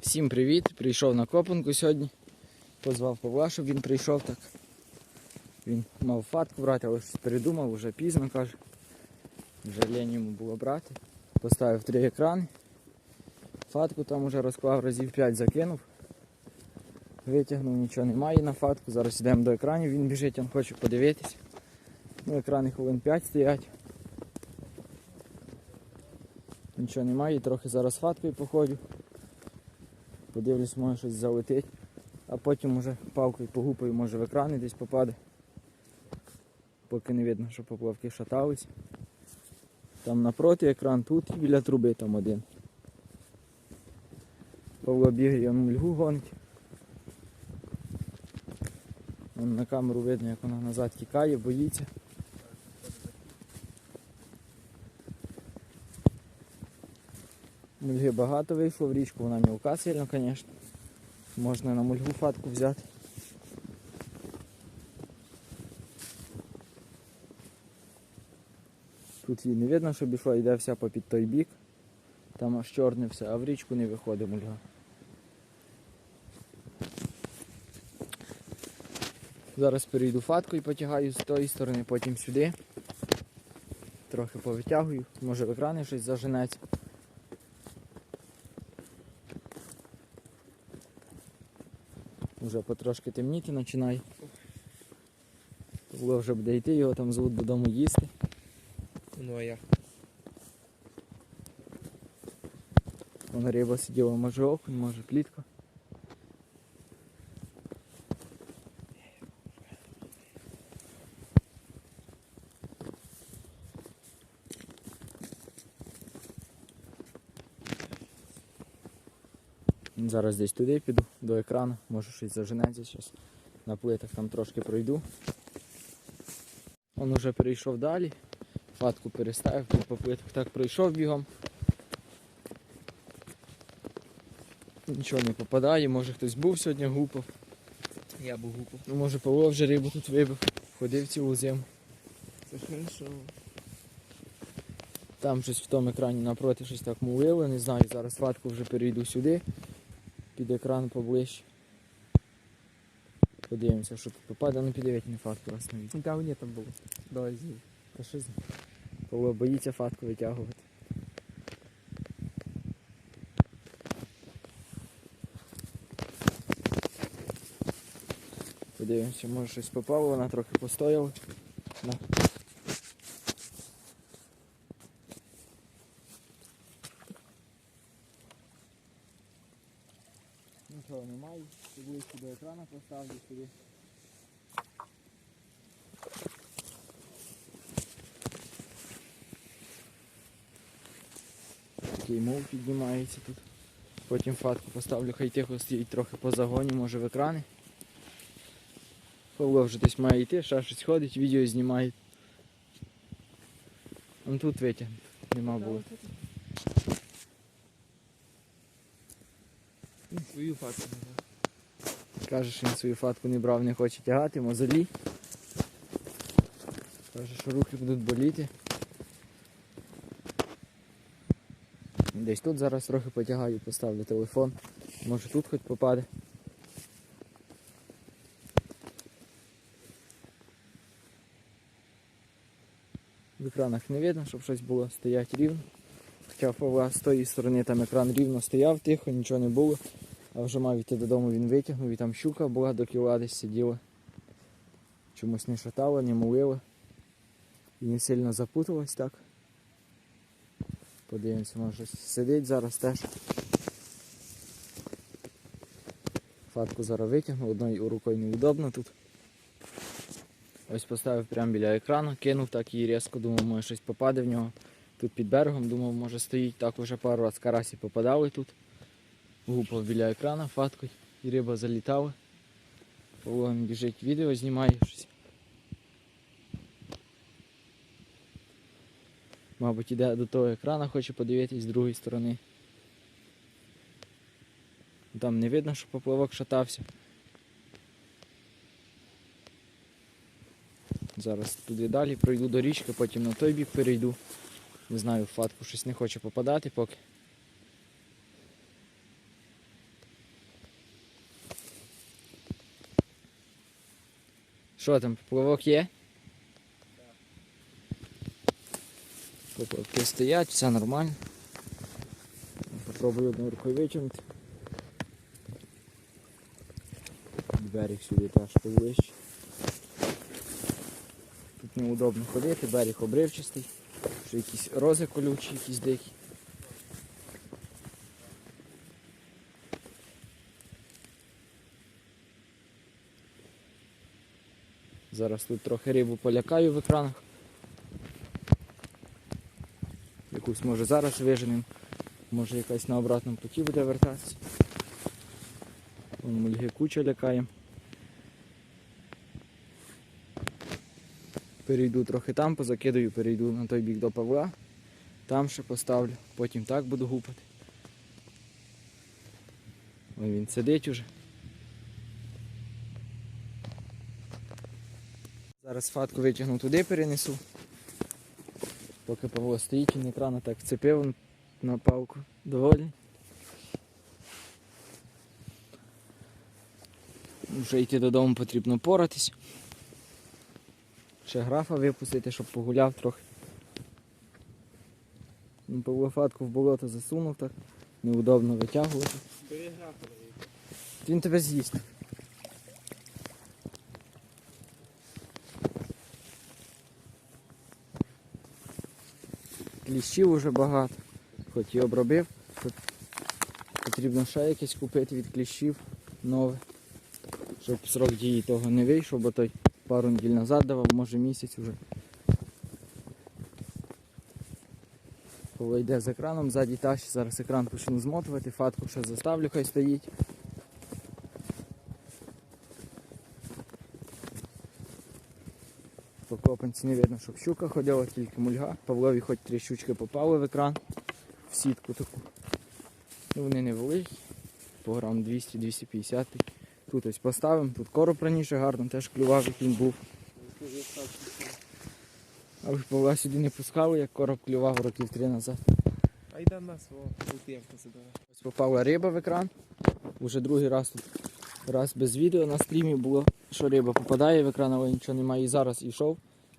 Всім привіт! Прийшов на копанку сьогодні. Позвав Павла, щоб він прийшов так. Він мав фатку брати, але щось передумав, вже пізно каже. Вже лень йому було брати. Поставив три екрани. Фатку там уже розклав разів 5 закинув. Витягнув, нічого немає на фатку. Зараз йдемо до екранів, він біжить, він хоче подивитись. Ну, екрани хвилин 5 стоять. Нічого немає, трохи зараз фаткою походжу. Подивлюсь, може щось залетить. А потім уже палкою погупаю, може в екрани десь попаде. Поки не видно, що поплавки шатались. Там напроти екран, тут і біля труби там один. Павло бігає, він мульгу гонить. Вон на камеру видно, як вона назад тікає, боїться. Мульги багато вийшло в річку, вона мілка сильно, звісно. Можна на мульгу фатку взяти. Тут її не видно, щоб йшла, йде вся попід той бік. Там аж чорне все, а в річку не виходить мульга. Зараз перейду фатку і потягаю з тої сторони, потім сюди. Трохи повитягую, може в екрани щось заженеться. Уже потрошки темніти починає. Павло вже буде йти, його там звуть додому їсти. Ну а я. Вон риба сиділа, може окунь, може плітка. Зараз десь туди піду, до екрану, може щось заженеться зараз. На плитах там трошки пройду. Он уже перейшов далі. Фатку переставив, по плитах так пройшов бігом. Нічого не попадає, може хтось був сьогодні гупав. Я був гупав. Ну може Павло вже рибу тут вибив. Ходив цілу зиму. Це хорошо. Там щось в тому екрані напроти щось так мулило, не знаю, зараз фатку вже перейду сюди, під екран поближче. Подивимося, що тут попаде, ну підивіть не фатку раз навіть. Там ні там було. Давай зі. Та що з? Павло боїться фатку витягувати. Подивимося, може щось попало, вона трохи постояла. На. Нічого немає, ближче до екрану поставлю собі. Такий мов піднімається тут. Потім фатку поставлю, хай тихо стоїть трохи по загоні, може в екрани. Павло вже десь має йти, ще щось ходить, відео знімає. Он тут витягне, нема було. Ну, Свою фатку не знаю. Каже, що він свою фатку не брав, не хоче тягати, мозолі. Каже, що руки будуть боліти. Десь тут зараз трохи потягаю, поставлю телефон. Може тут хоч попаде. В екранах не видно, щоб щось було стоять рівно. Хоча Павла з тої сторони там екран рівно стояв, тихо, нічого не було. А вже мав йти додому, він витягнув і там щука була до кіла десь сиділа. Чомусь не шатала, не молила. І не сильно запуталась так. Подивимося, може сидить зараз теж. Фатку зараз витягнув, одною рукою неудобно тут. Ось поставив прямо біля екрану, кинув так і різко, думав, може щось попаде в нього. Тут під берегом, думав, може стоїть, так вже пару раз карасі попадали тут. Гупав біля екрана фаткою, і риба залітала. Павло біжить відео, знімає щось. Мабуть, іде до того екрана, хоче подивитись з другої сторони. Там не видно, що поплавок шатався. Зараз туди далі пройду до річки, потім на той бік перейду. Не знаю, в фатку щось не хоче попадати поки. Що там, поплавок є? Поплавки стоять, все нормально. Попробую одну рукою витягнути. Берег сюди теж повище. Тут неудобно ходити, берег обривчастий якісь рози колючі, якісь дикі. Зараз тут трохи рибу полякаю в екранах. Якусь може зараз виженемо, може якась на обратному путі буде вертатися. Вон мульги куча лякає. Перейду трохи там, позакидаю, перейду на той бік до Павла. Там ще поставлю, потім так буду гупати. Ой, він сидить уже. Зараз фатку витягну туди, перенесу. Поки Павло стоїть, він екрана так вцепив на палку. Доволі. Вже йти додому потрібно поратись. Ще графа випустити, щоб погуляв трохи. Ну, Павло в болото засунув так. Неудобно витягувати. Бери графа. Він тебе з'їсть. Кліщів уже багато. Хоч і обробив. Потрібно ще якесь купити від кліщів нове. Щоб срок дії того не вийшов, бо той пару неділь назад давав, може місяць уже. Коли йде з екраном, ззаді тащі, зараз екран почну змотувати, фатку ще заставлю, хай стоїть. По копанці не видно, щоб щука ходила, тільки мульга. Павлові хоч три щучки попали в екран, в сітку таку. Ну, вони невеликі, по грам 200-250. Тут ось поставимо, тут короб раніше гарно теж клював, як він був. А ви Павла сюди не пускали, як короб клював років три назад. А йде на свого бутилку задавай. Ось попала риба в екран. Уже другий раз тут раз без відео на стрімі було, що риба попадає в екран, але нічого немає. І зараз йшов.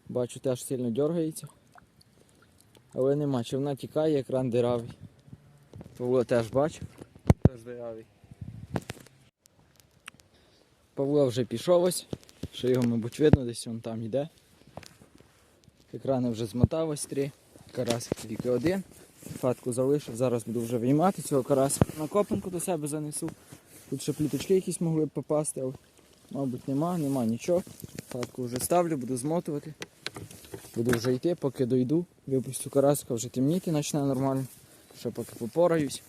Бачу, теж сильно дергається. Але нема, чи вона тікає, екран диравий. Павло теж бачив. Теж дирявий. Павло вже пішов ось, що його, мабуть, видно, десь він там йде. Екрани вже змотав ось три. Карасик тільки один. Фатку залишив, зараз буду вже виймати цього карасика. На копанку до себе занесу. Тут ще пліточки якісь могли б попасти, але мабуть нема, нема нічого. Фатку вже ставлю, буду змотувати. Буду вже йти, поки дойду. Випустю карасика, вже темніти почне нормально. Ще поки попораюсь.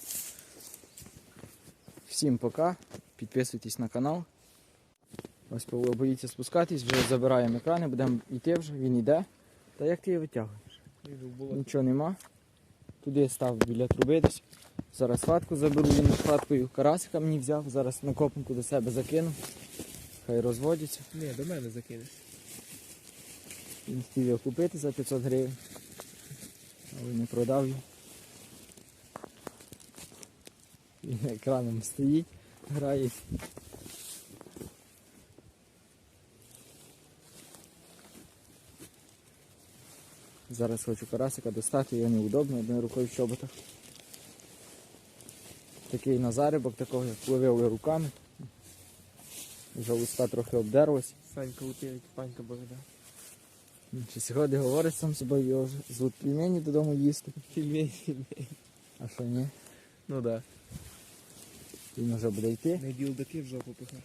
Всім пока. Підписуйтесь на канал. Ось Павло боїться спускатись, вже забираємо екрани, будемо йти вже, він йде. Та як ти її витягуєш? Нічого нема. Туди став біля труби десь. Зараз фатку заберу, він з фаткою карасика мені взяв, зараз на копанку до себе закину. Хай розводяться. Ні, до мене закинеш. Він хотів його купити за 500 гривень. Але не продав його. Він екраном стоїть, грає. Зараз хочу карасика достати, його неудобно, одною рукою в чоботах. Такий на зарибок, такого як пливли руками. Вже уста трохи обдерлась. Санька утирить, панька борода. Чи сьогодні говорить сам собою, його вже звуть пельмені додому їсти. Фільмей, фільмей. А що ні? Ну да. Він вже буде йти. Не білдаки в жопу пихне.